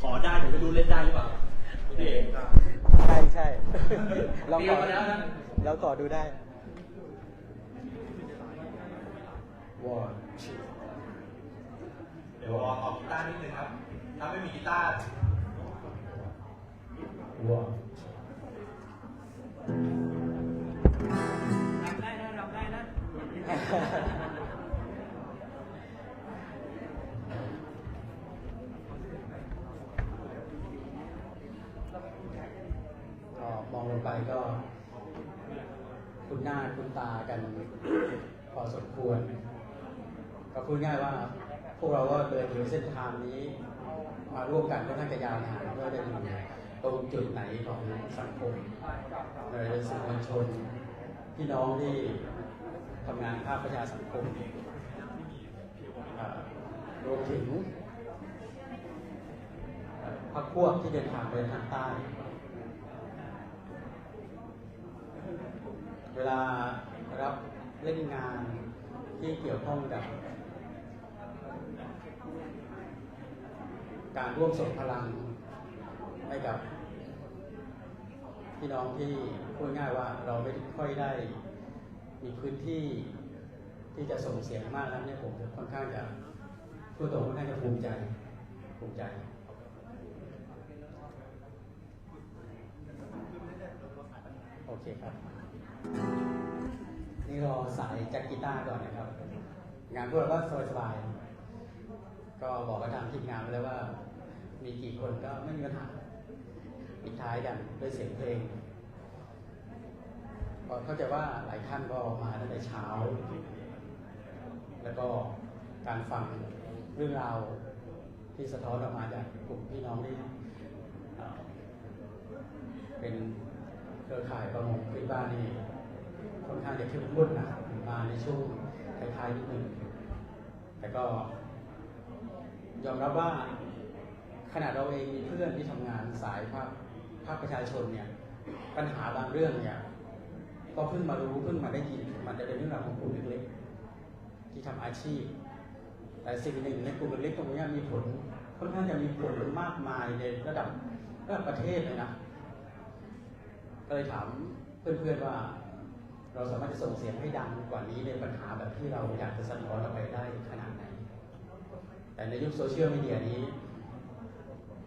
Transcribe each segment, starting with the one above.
ขอได้แต่ไม่รู้เล่นได้หรือเปล่าพี่เอกใช่ใช่เราเตรีขยอมมาแล้วนะเราขอดูได้ วอร์เดี๋ยววอร์ขอกีตาร์นิดนึงครับ ถ้าไม่มีกีตาร์วอร์ ไปก็คุณหน้าคุณตากันพอสมควร ก็พูดง่ายว่า พวกเราก็เดินอยู่เส้นทางนี้ มาร่วมกันก็น่าจะยาวนานเพื่อจะอยู่ตรงจุดไหนของสังคมโดยสื่อมวลชนพี่น้องที่ทำงานภาคประชาสังคมรวมถึงพรรคพวกที่เดินทางไปทางใต้ วลารับเล่นงานที่เกี่ยวข้องกับ การร่วมส่งพลังให้กับพี่น้องที่พูดง่ายว่าเราไม่ค่อยได้มีพื้นที่ที่จะส่งเสียงมากนั้นเนี่ยผมค่อนข้างจะพูดตรงค่อนข้างจะภูมิใจภูมิใจโอเคครับ นี่รอสายแจ็คกีตาร์ก่อนนะครับ งานพวกเราก็สบายๆก็บอกกับทางทีมงานไปแล้วว่า มีกี่คนก็ไม่มีปัญหาปิดท้ายกันด้วยเสียงเพลงก็เข้าใจว่าหลายท่านก็มาตั้งแต่เช้า แล้วก็การฟังเรื่องราวที่สะท้อนออกมาจากกลุ่มพี่น้องที่เป็นเครือข่ายประมงพื้นบ้านนี่ เข้มข้นนะมาในช่วงท้ายๆนิดหนึ่งแต่ก็ ยอมรับว่าขณะเราเองมีเพื่อนที่ทำงานสายภาคภาคประชาชนเนี่ย ปัญหาบางเรื่องเนี่ยก็เพิ่งมารู้เพิ่งมาได้ยินมันจะเป็นเรื่องราวของกลุ่มเล็กๆที่ทำอาชีพ แต่สิ่งหนึ่งในกลุ่มเล็กๆตรงนี้มีผลค่อนข้างจะมีผลมากมายในระดับระดับประเทศเลยนะก็เลยถามเพื่อนๆว่า เราสามารถจะส่งเสียงให้ดังกว่านี้ในปัญหาแบบที่เราอยากจะสะท้อนออกไปได้ขนาดไหน แต่ในยุคโซเชียลมีเดียนี้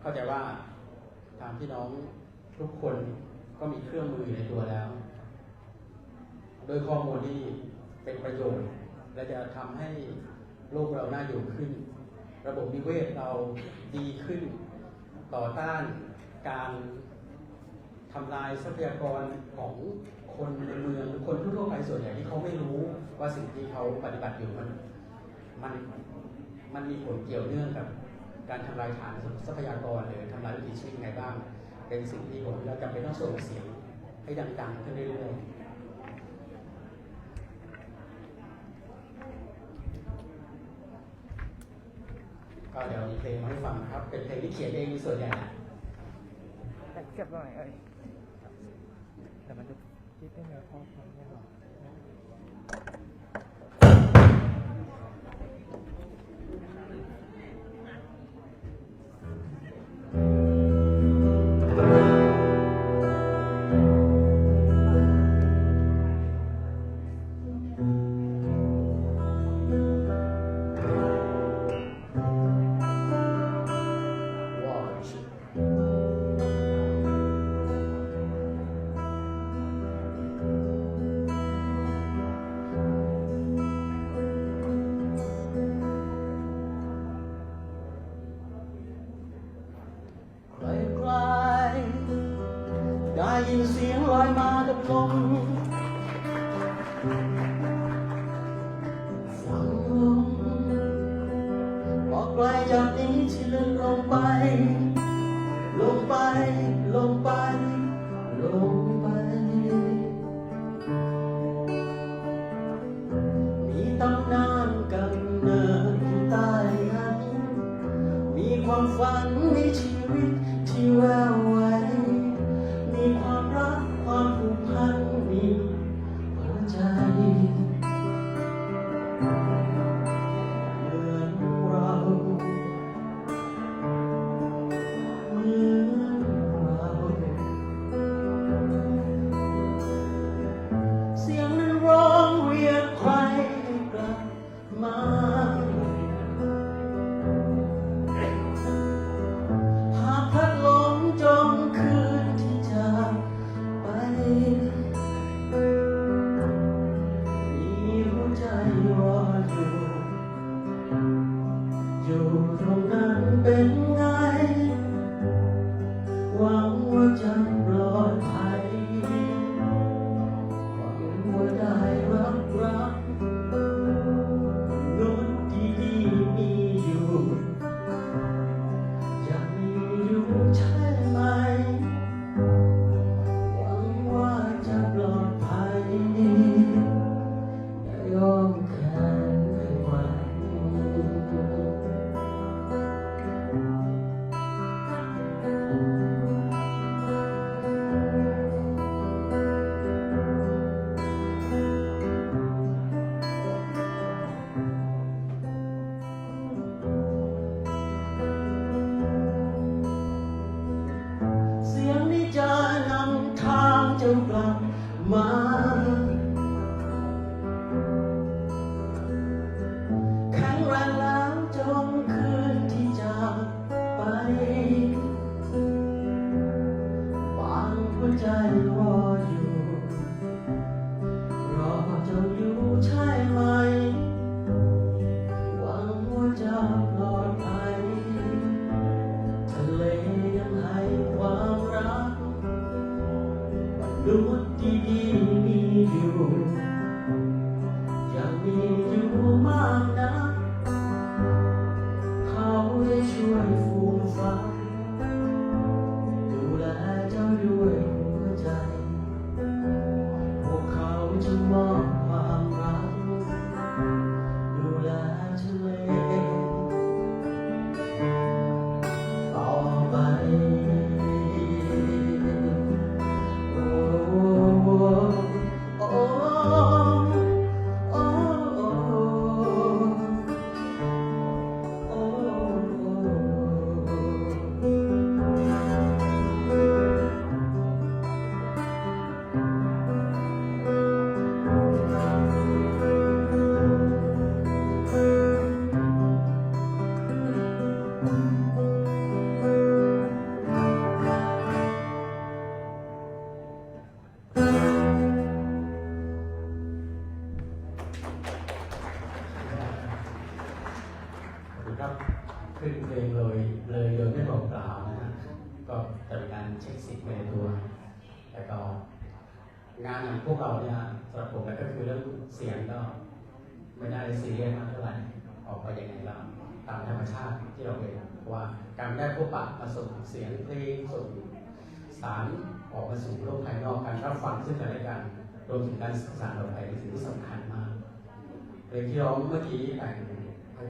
เข้าใจว่าทางพี่น้องทุกคนก็มีเครื่องมืออยู่ในตัวแล้ว โดยข้อมูลที่เป็นประโยชน์ และจะทำให้โลกเราน่าอยู่ขึ้น ระบบนิเวศเราดีขึ้น ต่อต้านการทำลายทรัพยากรของ คนในเมืองคนทั่วไปส่วนใหญ่ที่เขาไม่รู้ว่าสิ่งที่เขาปฏิบัติอยู่มันมันมันมีผลเกี่ยวเนื่องกับ การทำลายฐานทรัพยากรหรือทำลายวิถีชีวิตยังไงบ้าง เป็นสิ่งที่ผมเราจำเป็นต้องส่งเสียงให้ดังๆขึ้นเรื่อยๆก็เดี๋ยวมีเพลงมาให้ฟังนะครับ เป็นเพลงที่เขียนเองในส่วนใหญ่นะเก็บหน่อยเอ้ย จะคิดได้เไป ลงไป ลงไป ลงไป มีตำนานกันเนินอยู่ใต้นั้นมีความฝันในชีวิตที่แววไว้มีา ครับขึ้นเพลงเลยเลยโดยไม่บอกกล่าวนะฮะก็จะเป็นการเช็คสิทธิ์ในตัวแล้วก็งานของพวกเราเนี่ยสำหรับผมก็คือเรื่องเสียงก็ไม่ได้ซีเรียสมากเท่าไหร่ออกไปยังไงก็ตามธรรมชาติที่เราเป็นว่าการได้พบปะมาส่งเสียงเพลงส่งสารออกมาสู่โลกภายนอกการรับฟังซึ่งกันและกันรวมถึงการสื่อสารออกไปเป็นสิ่งที่สำคัญมากเพลงที่ร้องเมื่อกี้แต่ง